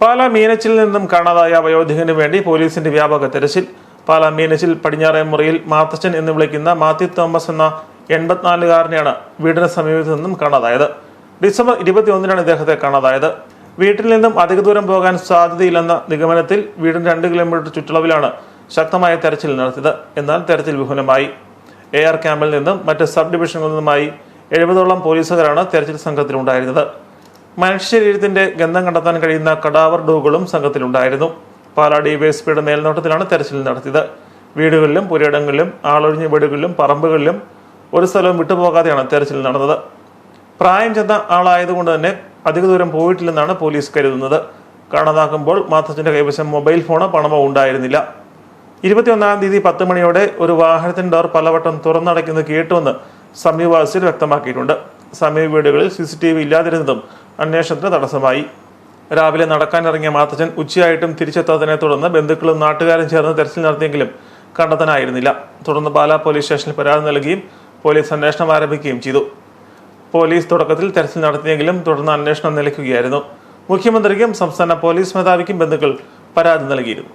പാലാ മീനച്ചിൽ നിന്നും കാണാതായ വയോധികന് വേണ്ടി പോലീസിന്റെ വ്യാപക തെരച്ചിൽ. പാലാ മീനച്ചിൽ പടിഞ്ഞാറേ മുറിയിൽ മാത്തച്ചൻ എന്ന് വിളിക്കുന്ന മാത്യു തോമസ് എന്ന എൺപത്തിനാലുകാരനെയാണ് വീടിന് സമീപത്തു നിന്നും കാണാതായത്. ഡിസംബർ ഇരുപത്തിയൊന്നിനാണ് ഇദ്ദേഹത്തെ കാണാതായത്. വീട്ടിൽ നിന്നും അധിക ദൂരം പോകാൻ സാധ്യതയില്ലെന്ന നിഗമനത്തിൽ വീടിന് രണ്ട് കിലോമീറ്റർ ചുറ്റളവിലാണ് ശക്തമായ തെരച്ചിൽ നടത്തിയത്. എന്നാൽ തെരച്ചിൽ വിഫലമായി. എ ആർ ക്യാമ്പിൽ നിന്നും മറ്റ് സബ് ഡിവിഷനുകളിൽ നിന്നുമായി എഴുപതോളം പോലീസുകാരാണ് തെരച്ചിൽ സംഘത്തിലുണ്ടായിരുന്നത്. മനുഷ്യശരീരത്തിന്റെ ഗന്ധം കണ്ടെത്താൻ കഴിയുന്ന കടാവർ ഡോഗുകളും സംഘത്തിലുണ്ടായിരുന്നു. പാലാ ഡിവൈഎസ്പിയുടെ മേൽനോട്ടത്തിലാണ് തെരച്ചിൽ നടത്തിയത്. വീടുകളിലും പുരയിടങ്ങളിലും ആളൊഴിഞ്ഞ വീടുകളിലും പറമ്പുകളിലും ഒരു സ്ഥലവും വിട്ടുപോകാതെയാണ് തെരച്ചിൽ നടന്നത്. പ്രായം ചെന്ന ആളായതുകൊണ്ട് തന്നെ അധിക ദൂരം പോയിട്ടില്ലെന്നാണ് പോലീസ് കരുതുന്നത്. കാണാതാക്കുമ്പോൾ മാത്തച്ഛന്റെ കൈവശം മൊബൈൽ ഫോണോ പണമോ ഉണ്ടായിരുന്നില്ല. ഇരുപത്തിയൊന്നാം തീയതി പത്ത് മണിയോടെ ഒരു വാഹനത്തിന്റെ ഡോർ പലവട്ടം തുറന്നടയ്ക്കുന്നത് കേട്ടുവെന്ന് സമീപവാസികൾ വ്യക്തമാക്കിയിട്ടുണ്ട്. സമീപ വീടുകളിൽ സി സി ടി വി ഇല്ലാതിരുന്നതും അന്വേഷണത്തിന് തടസ്സമായി. രാവിലെ നടക്കാനിറങ്ങിയ മാത്തച്ഛൻ ഉച്ചയായിട്ടും തിരിച്ചെത്താത്തതിനെ തുടർന്ന് ബന്ധുക്കളും നാട്ടുകാരും ചേർന്ന് തെരച്ചിൽ നടത്തിയെങ്കിലും കണ്ടെത്താനായിരുന്നില്ല. തുടർന്ന് പാലാ പോലീസ് സ്റ്റേഷനിൽ പരാതി നൽകുകയും പോലീസ് അന്വേഷണം ആരംഭിക്കുകയും ചെയ്തു. പോലീസ് തുടക്കത്തിൽ തെരച്ചിൽ നടത്തിയെങ്കിലും തുടർന്ന് അന്വേഷണം നിലയ്ക്കുകയായിരുന്നു. മുഖ്യമന്ത്രിക്കും സംസ്ഥാന പോലീസ് മേധാവിക്കും ബന്ധുക്കൾ പരാതി നൽകിയിരുന്നു.